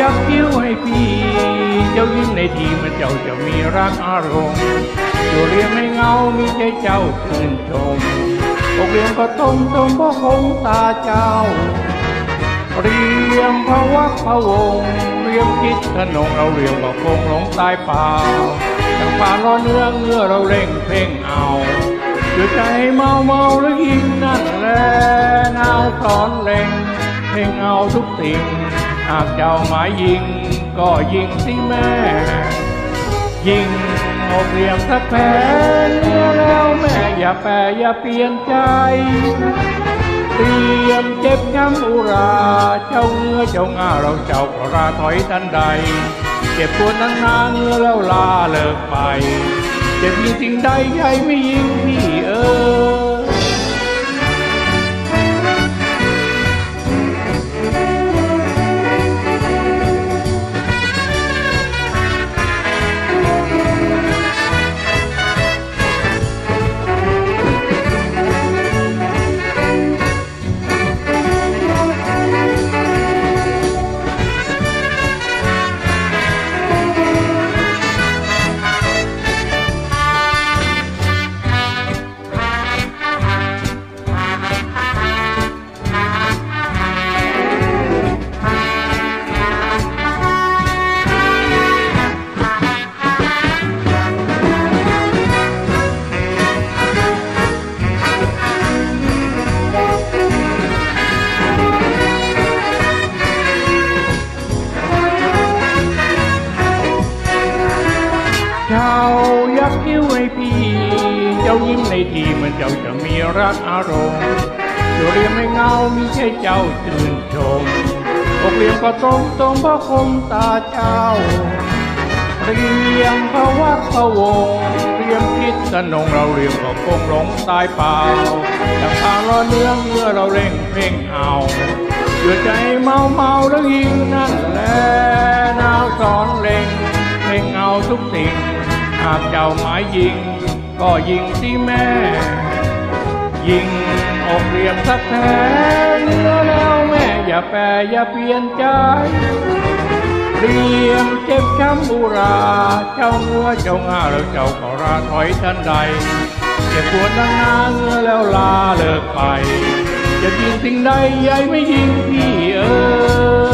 ยักคิ้วให้พี่ เจ้ายิ้มในทีมันเจ้าจะมีรักอารมณ์อยู่เรียงไม่เงามีใจเจ้าชื่นชมอกเรียงก็ต้มต้มพราะคงตาเจ้า เรียมพระวักพระวงเรียมคิดขนงเราเรียมก็คงหลงตายเปล่าตั้งป่าร้อนเนื้อเงื่อเราเร่งเพ่งเอาอยู่ใจเมาเมาแล้วยิงนั่นและนาวตอนเล่ง เพ่งเอาทุกสิ่ง หากเจ้าหมายยิง ก็ยิงสิแม่ ยิงอกเรียมสักแผลเนื้อแล้วแม่อย่าแปรอย่าเปลี่ยนใจเตรียมเจ็บย้ำอุรา เจ้าเงื้อเจ้าง่าเราเจ้ากราถอยทันใด เจ็บปวดนั้งนาเงื้อแล้วลาเลิกไป เจ็บยิงสิ่งใดใหญ่ไม่ยิงพี่เออ เจ้ายักคิ้วให้พี่ เจ้ายิ้มในทีเหมือนเจ้าจะมีรักอารมณ์อยู่เรียมไม่เงามีใช่เจ้าชื่นชมอกเรียมก็ตรงตรงพระคมตาเจ้า เรียมพระวักพระวงศ์เรียมคิดสนงเราเรียมก็คงหลงตายเปล่าจากทางร้อเนื้อเมื่อเราเร่งเพ่งเอาอยู่ใจเมาเมาแล้วยิงนั่นแหละนาวสอนเล่งเพ่งเอาทุกสิ่ง หากเจ้าหมายยิง ก็ยิงสิแม่ ยิงอกเรียมสักแผลเนื้อแล้วแม่อย่าแปรอย่าเปลี่ยนใจเรียมเจ็บช้ำอุรา เจ้าเงื้อเจ้าง่าแล้วเจ้าก็ราถอยทันใดเจ็บปวดนังนาเงื้อแล้วลาเลิกไปจะยิงสิ่งใดใหญ่ไม่ยิงพี่เออ